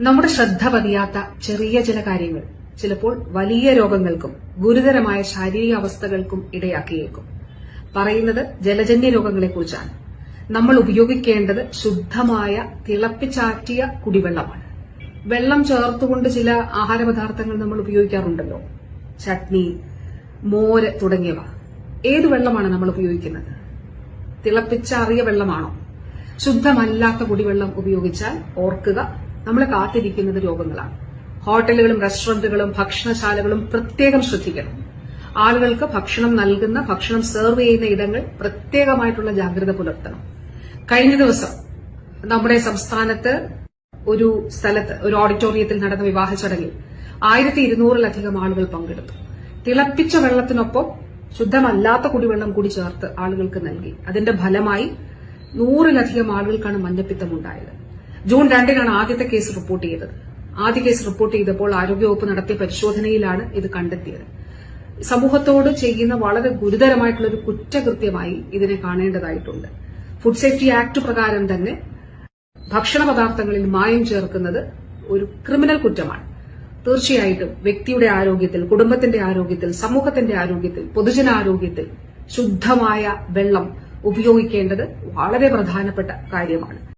നമ്മുടെ ശ്രദ്ധ പതിയാത്ത ചെറിയ ചില കാര്യങ്ങൾ ചിലപ്പോൾ വലിയ രോഗങ്ങൾക്കും ഗുരുതരമായ ശാരീരിക അവസ്ഥകൾക്കും ഇടയാക്കിയേക്കും. പറയുന്നത് ജലജന്യ രോഗങ്ങളെക്കുറിച്ചാണ്. നമ്മൾ ഉപയോഗിക്കേണ്ടത് ശുദ്ധമായ തിളപ്പിച്ചാറ്റിയ കുടിവെള്ളമാണ്. വെള്ളം ചേർത്തുകൊണ്ട് ചില ആഹാരപദാർത്ഥങ്ങൾ നമ്മൾ ഉപയോഗിക്കാറുണ്ടല്ലോ. ചട്നി മോര് തുടങ്ങിയവ. ഏത് വെള്ളമാണ് നമ്മൾ ഉപയോഗിക്കുന്നത്? തിളപ്പിച്ചാറിയ വെള്ളമാണോ? ശുദ്ധമല്ലാത്ത കുടിവെള്ളം ഉപയോഗിച്ചാൽ ഓർക്കുക നമ്മളെ കാത്തിരിക്കുന്നത് രോഗങ്ങളാണ്. ഹോട്ടലുകളും റെസ്റ്റോറന്റുകളും ഭക്ഷണശാലകളും പ്രത്യേകം ശ്രദ്ധിക്കണം. ആളുകൾക്ക് ഭക്ഷണം നൽകുന്ന ഭക്ഷണം സെർവ് ചെയ്യുന്ന ഇടങ്ങൾ പ്രത്യേകമായിട്ടുള്ള ജാഗ്രത പുലർത്തണം. കഴിഞ്ഞ ദിവസം നമ്മുടെ സംസ്ഥാനത്ത് ഒരു സ്ഥലത്ത് ഒരു ഓഡിറ്റോറിയത്തിൽ നടന്ന വിവാഹ ചടങ്ങിൽ ആയിരത്തി ഇരുന്നൂറിലധികം ആളുകൾ പങ്കെടുത്തു. തിളപ്പിച്ച വെള്ളത്തിനൊപ്പം ശുദ്ധമല്ലാത്ത കുടിവെള്ളം കൂടി ചേർത്ത് ആളുകൾക്ക് നൽകി. അതിന്റെ ഫലമായി നൂറിലധികം ആളുകൾക്കാണ് മഞ്ഞപ്പിത്തം ഉണ്ടായത് ജൂൺ രണ്ടിനാണ് ആദ്യത്തെ കേസ് റിപ്പോർട്ട് ചെയ്തത്. ആദ്യ കേസ് റിപ്പോർട്ട് ചെയ്തപ്പോൾ ആരോഗ്യവകുപ്പ് നടത്തിയ പരിശോധനയിലാണ് ഇത് കണ്ടെത്തിയത്. സമൂഹത്തോട് ചെയ്യുന്ന വളരെ ഗുരുതരമായിട്ടുള്ള ഒരു കുറ്റകൃത്യമായി ഇതിനെ കാണേണ്ടതായിട്ടുണ്ട്. ഫുഡ് സേഫ്റ്റി ആക്ട് പ്രകാരം തന്നെ ഭക്ഷണ പദാർത്ഥങ്ങളിൽ മായം ചേർക്കുന്നത് ഒരു ക്രിമിനൽ കുറ്റമാണ്. തീർച്ചയായിട്ടും വ്യക്തിയുടെ ആരോഗ്യത്തിൽ കുടുംബത്തിന്റെ ആരോഗ്യത്തിൽ സമൂഹത്തിന്റെ ആരോഗ്യത്തിൽ പൊതുജനാരോഗ്യത്തിൽ ശുദ്ധമായ വെള്ളം ഉപയോഗിക്കേണ്ടത് വളരെ പ്രധാനപ്പെട്ട കാര്യമാണ്.